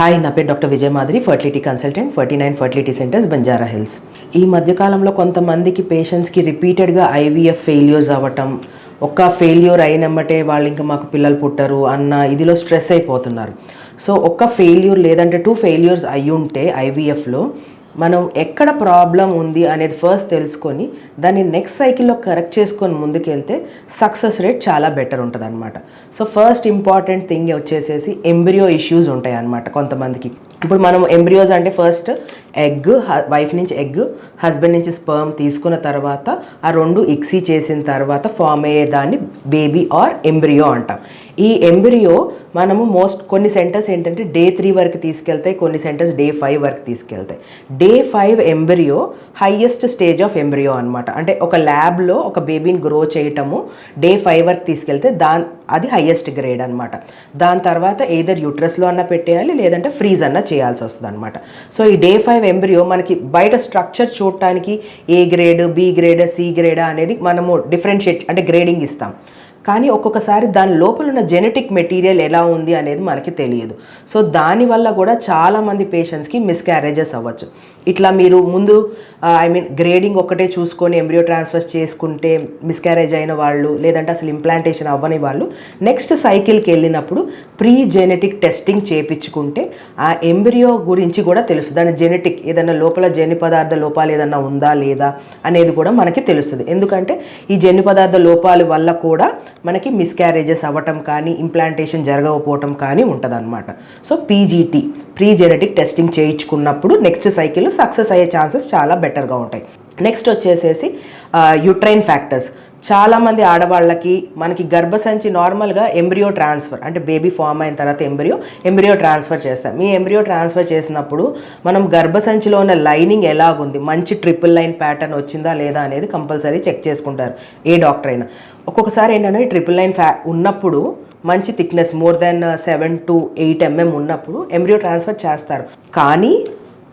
Hi నా పేరు doctor Vijaya మాదిరి fertility consultant ferty nine fertility centres Banjara hills. ఈ మధ్యకాలంలో కొంతమందికి పేషెంట్స్కి రిపీటెడ్గా ఐవీఎఫ్ ఫెయిల్యూర్స్ అవ్వటం ఒక్క ఫెయిల్యూర్ అయినమ్మటే వాళ్ళు ఇంకా మాకు పిల్లలు పుట్టరు అన్న ఇదిలో స్ట్రెస్ అయిపోతున్నారు. సో ఒక్క ఫెయిల్యూర్ లేదంటే టూ ఫెయిల్యూర్స్ అయి ఉంటే ఐవీఎఫ్లో మనం ఎక్కడ ప్రాబ్లం ఉంది అనేది ఫస్ట్ తెలుసుకొని దాన్ని నెక్స్ట్ సైకిల్లో కరెక్ట్ చేసుకొని ముందుకెళ్తే సక్సెస్ రేట్ చాలా బెటర్ ఉంటుంది అనమాట సో ఫస్ట్ ఇంపార్టెంట్ థింగ్ వచ్చేసేసి ఎంబ్రియో ఇష్యూస్ ఉంటాయి అన్నమాట కొంతమందికి. ఇప్పుడు మనం ఎంబ్రియోస్ అంటే ఫస్ట్ ఎగ్ వైఫ్ నుంచి ఎగ్ హస్బెండ్ నుంచి స్పర్మ్ తీసుకున్న తర్వాత ఆ రెండు ఇక్సీ చేసిన తర్వాత ఫామ్ అయ్యే దాన్ని బేబీ ఆర్ ఎంబ్రియో అంటాం. ఈ ఎంబ్రియో మనము మోస్ట్ కొన్ని సెంటర్స్ ఏంటంటే డే త్రీ వరకు తీసుకెళ్తాయి కొన్ని సెంటర్స్ డే ఫైవ్ వరకు తీసుకెళ్తాయి. Day five embryo highest stage of embryo అనమాట అంటే ఒక ల్యాబ్లో ఒక బేబీని గ్రో చేయటము డే ఫైవ్ వరకు తీసుకెళ్తే దాని అది హయ్యెస్ట్ గ్రేడ్ అనమాట దాని తర్వాత ఏదర్ యూట్రస్లో అన్న పెట్టేయాలి లేదంటే ఫ్రీజ్ అన్న చేయాల్సి వస్తుంది అనమాట సో ఈ డే ఫైవ్ ఎంబ్రియో మనకి బయట స్ట్రక్చర్ చూడటానికి A grade B grade C grade అనేది మనము డిఫరెన్షియేట్ అంటే గ్రేడింగ్ ఇస్తాం. కానీ ఒక్కొక్కసారి దాని లోపల ఉన్న జెనెటిక్ మెటీరియల్ ఎలా ఉంది అనేది మనకి తెలియదు. సో దానివల్ల కూడా చాలామంది పేషెంట్స్కి మిస్క్యారేజెస్ అవ్వచ్చు. ఇట్లా మీరు ముందు ఐ మీన్ గ్రేడింగ్ ఒక్కటే చూసుకొని ఎంబ్రియో ట్రాన్స్ఫర్స్ చేసుకుంటే మిస్క్యారేజ్ అయిన వాళ్ళు లేదంటే అసలు ఇంప్లాంటేషన్ అవ్వని వాళ్ళు నెక్స్ట్ సైకిల్కి వెళ్ళినప్పుడు ప్రీ జెనెటిక్ టెస్టింగ్ చేపించుకుంటే ఆ ఎంబ్రియో గురించి కూడా తెలుసు దాని జెనెటిక్ ఏదైనా లోపల జన్యు పదార్థ లోపాలు ఏదైనా ఉందా లేదా అనేది కూడా మనకి తెలుస్తుంది. ఎందుకంటే ఈ జన్యు పదార్థ లోపాల వల్ల కూడా మనకి మిస్క్యారేజెస్ అవ్వటం కానీ ఇంప్లాంటేషన్ జరగకపోవటం కానీ ఉంటుంది so PGT pre genetic testing చేయించుకున్నప్పుడు next cycle success అయ్యే ఛాన్సెస్ చాలా బెటర్గా ఉంటాయి. నెక్స్ట్ వచ్చేసేసి uh, యుట్రైన్ ఫ్యాక్టర్స్ చాలామంది ఆడవాళ్ళకి మనకి గర్భసంచి నార్మల్గా ఎంబ్రియో ట్రాన్స్ఫర్ అంటే బేబీ ఫామ్ అయిన తర్వాత ఎంబ్రియో ఎంబ్రియో ట్రాన్స్ఫర్ చేస్తాం. మీ ఎంబ్రియో ట్రాన్స్ఫర్ చేసినప్పుడు మనం గర్భసంచిలో ఉన్న లైనింగ్ ఎలాగుంది? మంచి ట్రిపుల్ లైన్ ప్యాటర్న్ వచ్చిందా లేదా అనేది కంపల్సరీ చెక్ చేసుకుంటారు. ఏ డాక్టర్ అయినా. ఒక్కొక్కసారి ఏంటంటే ట్రిపుల్ లైన్ ఫ్యా ఉన్నప్పుడు మంచి thickness more than seven to eight mm ఉన్నప్పుడు ఎంబ్రియో ట్రాన్స్ఫర్ చేస్తారు. కానీ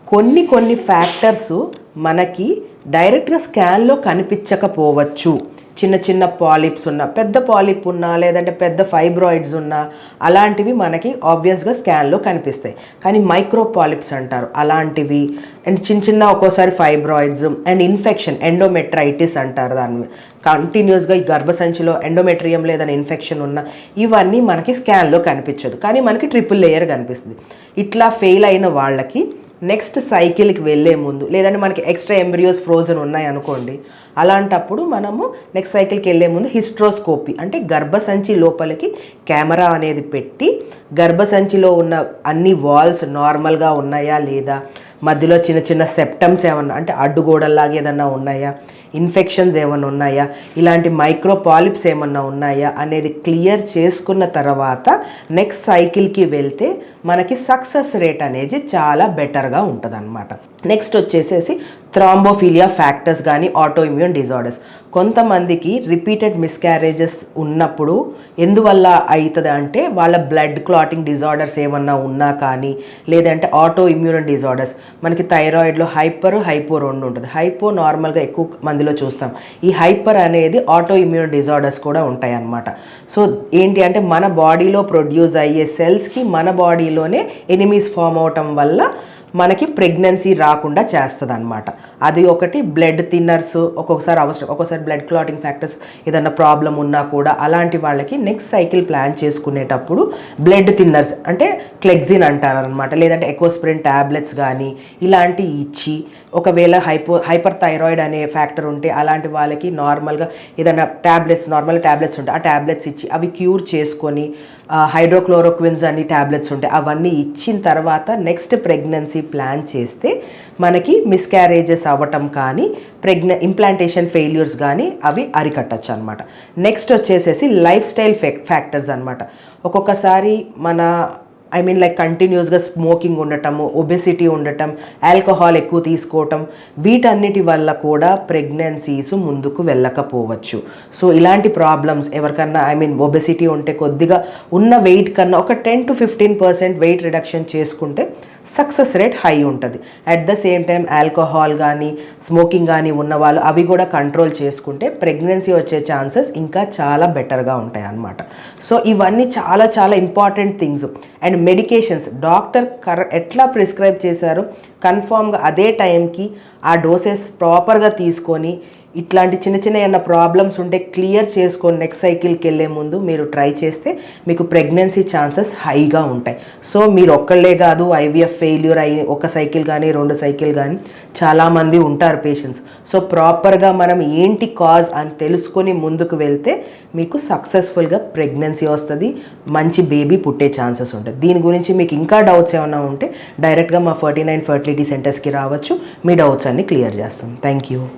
కొన్ని కొన్ని ఫ్యాక్టర్స్ మనకి డైరెక్ట్గా స్కాన్లో కనిపించకపోవచ్చు. చిన్న చిన్న పాలిప్స్ ఉన్న పెద్ద పాలిప్ ఉన్నా లేదంటే పెద్ద ఫైబ్రాయిడ్స్ ఉన్నా అలాంటివి మనకి ఆబ్వియస్గా స్కాన్లో కనిపిస్తాయి. కానీ మైక్రో పాలిప్స్ అంటారు. అలాంటివి అండ్ చిన్న చిన్న ఒక్కోసారి ఫైబ్రాయిడ్స్ అండ్ ఇన్ఫెక్షన్ ఎండోమెట్రైటిస్ అంటారు దాన్ని కంటిన్యూస్గా ఈ గర్భసంచిలో ఎండోమెట్రియం లేదని ఇన్ఫెక్షన్ ఉన్న ఇవన్నీ మనకి స్కాన్లో కనిపించదు. కానీ మనకి ట్రిపుల్ లేయర్ కనిపిస్తుంది. ఇట్లా ఫెయిల్ అయిన వాళ్ళకి నెక్స్ట్ సైకిల్కి వెళ్ళే ముందు లేదంటే మనకి ఎక్స్ట్రా ఎంబ్రియోస్ ఫ్రోజన్ ఉన్నాయి అనుకోండి అలాంటప్పుడు మనము నెక్స్ట్ సైకిల్కి వెళ్ళే ముందు హిస్ట్రోస్కోపీ అంటే గర్భసంచి లోపలికి కెమెరా అనేది పెట్టి గర్భసంచిలో ఉన్న అన్ని వాల్స్ నార్మల్గా ఉన్నాయా లేదా మధ్యలో చిన్న చిన్న సెప్టమ్స్ ఏమన్నా అంటే అడ్డుగోడల్లాగా ఏదన్నా ఉన్నాయా? ఇన్ఫెక్షన్స్ ఏమైనా ఉన్నాయా? ఇలాంటి మైక్రో పాలిప్స్ ఏమన్నా ఉన్నాయా? అనేది క్లియర్ చేసుకున్న తర్వాత నెక్స్ట్ సైకిల్కి వెళ్తే మనకి సక్సెస్ రేట్ అనేది చాలా బెటర్గా ఉంటుంది అనమాట నెక్స్ట్ వచ్చేసేసి థ్రాంబోఫీలియా ఫ్యాక్టర్స్ కానీ ఆటోఇమ్యూన్ డిజార్డర్స్ కొంతమందికి రిపీటెడ్ మిస్క్యారేజెస్ ఉన్నప్పుడు ఎందువల్ల అవుతుంది అంటే వాళ్ళ బ్లడ్ క్లాటింగ్ డిజార్డర్స్ ఏమన్నా ఉన్నా కానీ లేదంటే ఆటో ఇమ్యూన్ డిజార్డర్స్ మనకి థైరాయిడ్లో హైపర్ హైపో రెండు ఉంటుంది. హైపో నార్మల్గా ఎక్కువ మందిలో చూస్తాం. ఈ హైపర్ అనేది ఆటో ఇమ్యూన్ డిజార్డర్స్ కూడా ఉంటాయి అన్నమాట సో ఏంటి అంటే మన బాడీలో ప్రొడ్యూస్ అయ్యే సెల్స్కి మన బాడీలోనే ఎనిమీస్ ఫామ్ అవటం వల్ల మనకి ప్రెగ్నెన్సీ రాకుండా చేస్తుంది అనమాట అది ఒకటి బ్లడ్ థిన్నర్స్ ఒక్కొక్కసారి అవసరం ఒక్కొక్కసారి బ్లడ్ క్లాటింగ్ ఫ్యాక్టర్స్ ఏదన్నా ప్రాబ్లం ఉన్నా కూడా అలాంటి వాళ్ళకి నెక్స్ట్ సైకిల్ ప్లాన్ చేసుకునేటప్పుడు బ్లడ్ థిన్నర్స్ అంటే క్లెగ్జిన్ అంటారు అనమాట లేదంటే ఎకోస్ప్రిన్ ట్యాబ్లెట్స్ కానీ ఇలాంటివి ఇచ్చి ఒకవేళ హైపో హైపర్ థైరాయిడ్ అనే ఫ్యాక్టర్ ఉంటే అలాంటి వాళ్ళకి నార్మల్గా ఏదైనా ట్యాబ్లెట్స్ నార్మల్ ట్యాబ్లెట్స్ ఉంటాయి ఆ ట్యాబ్లెట్స్ ఇచ్చి అవి క్యూర్ చేసుకొని హైడ్రోక్లోరోక్విన్స్ అని ట్యాబ్లెట్స్ ఉంటాయి అవన్నీ ఇచ్చిన తర్వాత నెక్స్ట్ ప్రెగ్నెన్సీ ప్లాన్ చేస్తే మనకి మిస్క్యారేజెస్ అవ్వటం కానీ ప్రెగ్నె ఇంప్లాంటేషన్ ఫెయిల్యూర్స్ కానీ అవి అరికట్టచ్చు అనమాట నెక్స్ట్ వచ్చేసేసి లైఫ్ స్టైల్ ఫ్యాక్టర్స్ అనమాట ఒక్కొక్కసారి మన ఐ మీన్ లైక్ కంటిన్యూస్గా స్మోకింగ్ ఉండటము ఒబెసిటీ ఉండటం ఆల్కహాల్ ఎక్కువ తీసుకోవటం వీటన్నిటి వల్ల కూడా ప్రెగ్నెన్సీస్ ముందుకు వెళ్ళకపోవచ్చు. సో ఇలాంటి ప్రాబ్లమ్స్ ఎవరికన్నా ఐ మీన్ ఒబెసిటీ ఉంటే కొద్దిగా ఉన్న వెయిట్ కన్నా ఒక ten to fifteen percent weight reduction చేసుకుంటే సక్సెస్ రేట్ హై ఉంటుంది. At the same time alcohol కానీ స్మోకింగ్ కానీ ఉన్న వాళ్ళు అవి కూడా కంట్రోల్ చేసుకుంటే ప్రెగ్నెన్సీ వచ్చే ఛాన్సెస్ ఇంకా చాలా బెటర్గా ఉంటాయి అన్నమాట. సో ఇవన్నీ చాలా చాలా important things and medications doctor కర ఎట్లా ప్రిస్క్రైబ్ చేశారో? కన్ఫామ్గా అదే టైంకి ఆ డోసెస్ ప్రాపర్గా తీసుకొని ఇట్లాంటి చిన్న చిన్న ఏమైనా ప్రాబ్లమ్స్ ఉంటే క్లియర్ చేసుకొని నెక్స్ట్ సైకిల్కి వెళ్ళే ముందు మీరు ట్రై చేస్తే మీకు ప్రెగ్నెన్సీ ఛాన్సెస్ హైగా ఉంటాయి. సో మీరు ఒక్కళ్ళే కాదు ఐవీఎఫ్ ఫెయిల్యూర్ అయ్యి ఒక సైకిల్ కానీ రెండు సైకిల్ కానీ చాలామంది ఉంటారు పేషెంట్స్ సో ప్రాపర్గా మనం ఏంటి కాజ్ అని తెలుసుకొని ముందుకు వెళ్తే మీకు సక్సెస్ఫుల్గా ప్రెగ్నెన్సీ వస్తుంది మంచి బేబీ పుట్టే ఛాన్సెస్ ఉంటాయి. దీని గురించి మీకు ఇంకా డౌట్స్ ఏమైనా ఉంటే డైరెక్ట్గా మా ఫర్టీ నైన్ ఫర్టిలిటీ సెంటర్స్కి రావచ్చు. మీ డౌట్స్ అన్ని క్లియర్ చేస్తాం. Thank you